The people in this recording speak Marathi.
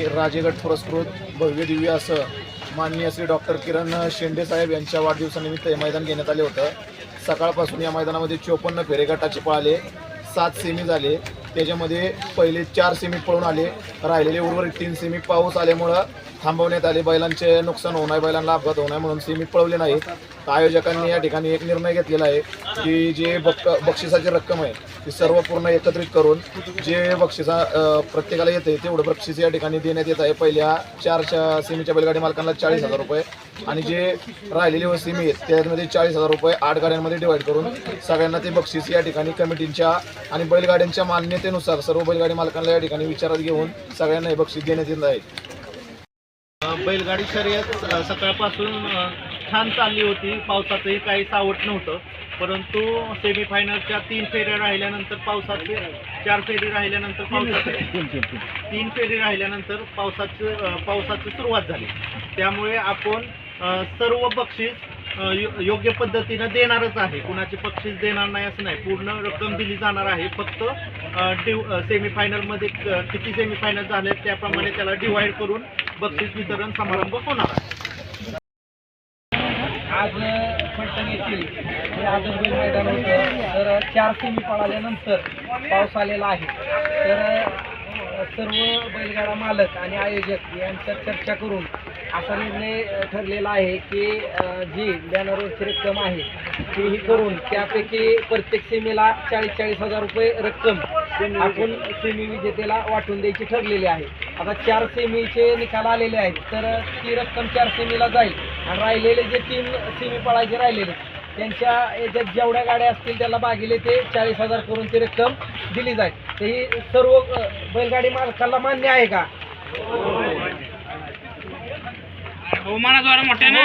राजेगड पुरस्कृत भव्य दिव्य असं माननीय श्री डॉक्टर किरण शेंडे साहेब यांच्या वाढदिवसानिमित्त हे मैदान घेण्यात आले होतं. सकाळपासून या मैदानामध्ये चोपन्न फेरेगटाचे पळाले सात सेमी झाले. त्याच्यामध्ये पहिले चार सेमी पळून आले. राहिलेले उर्वरित तीन सेमी पाऊस आल्यामुळं थांबवण्यात आले. बैलांचे नुकसान होऊ नये बैलांना अपघात होऊ नये म्हणून सेमी पळवले नाहीत तर आयोजकांनी या ठिकाणी एक निर्णय घेतलेला आहे की जे बक बक्षिसाची रक्कम आहे ती सर्व पूर्ण एकत्रित करून जे बक्षिसा प्रत्येकाला येते तेवढं बक्षीस या ठिकाणी देण्यात येत आहे. पहिल्या चारच्या सेमीच्या बैलगाडी मालकांना चाळीस हजार रुपये आणि जे राहिलेले सेमी आहेत त्यामध्ये चाळीस हजार रुपये आठ गाड्यांमध्ये डिवाईड करून सगळ्यांना ते बक्षीस या ठिकाणी कमिटींच्या आणि बैलगाड्यांच्या मान्यतेनुसार सर्व बैलगाडी मालकांना या ठिकाणी विचारात घेऊन सगळ्यांना हे बक्षीस देण्यात येत आहे. बैलगाडी शर्यत सकाळपासून छान चालली होती. पावसाचंही काही सावट नव्हतं. परंतु सेमीफायनलच्या तीन फेऱ्या राहिल्यानंतर पावसाचे चार फेरी राहिल्यानंतर पावसाचे तीन फेरी राहिल्यानंतर पावसाचं पावसाची सुरुवात झाली. त्यामुळे आपण सर्व बक्षीस योग्य पद्धतीनं देणारच आहे. कुणाची बक्षीस देणार नाही असं नाही. पूर्ण रक्कम दिली जाणार आहे. फक्त डिव सेमीफायनलमध्ये किती सेमीफायनल झाले त्याप्रमाणे त्याला डिवाईड करून बक्षीस वितरण समारंभ होणार आहे. आज फलटण येथील जे मैदान होतं तर चार सेमी पळाल्यानंतर पाऊस आलेला आहे. तर सर्व बैलगाडा मालक आणि आयोजक यांच्यात चर्चा करून असा निर्णय ठरलेला आहे की जी बॅनरवरची रक्कम आहे ती ही करून त्यापैकी प्रत्येक सेमीला चाळीस चाळीस हजार रुपये रक्कम आपण सेमी विजेतेला वाटून द्यायची ठरलेली आहे. आता चार सेमीचे निकाल आलेले आहेत तर ती रक्कम चार सेमीला जाईल. आणि राहिलेले जे तीन सेमी पळायचे राहिलेले त्यांच्या याच्यात जेवढ्या गाड्या असतील त्याला बागिले ते चाळीस हजार करून ती रक्कम दिली जाईल. तर ही सर्व बैलगाडी मालकाला मान्य आहे का? बहुमानाद्वारे मोठ्याने.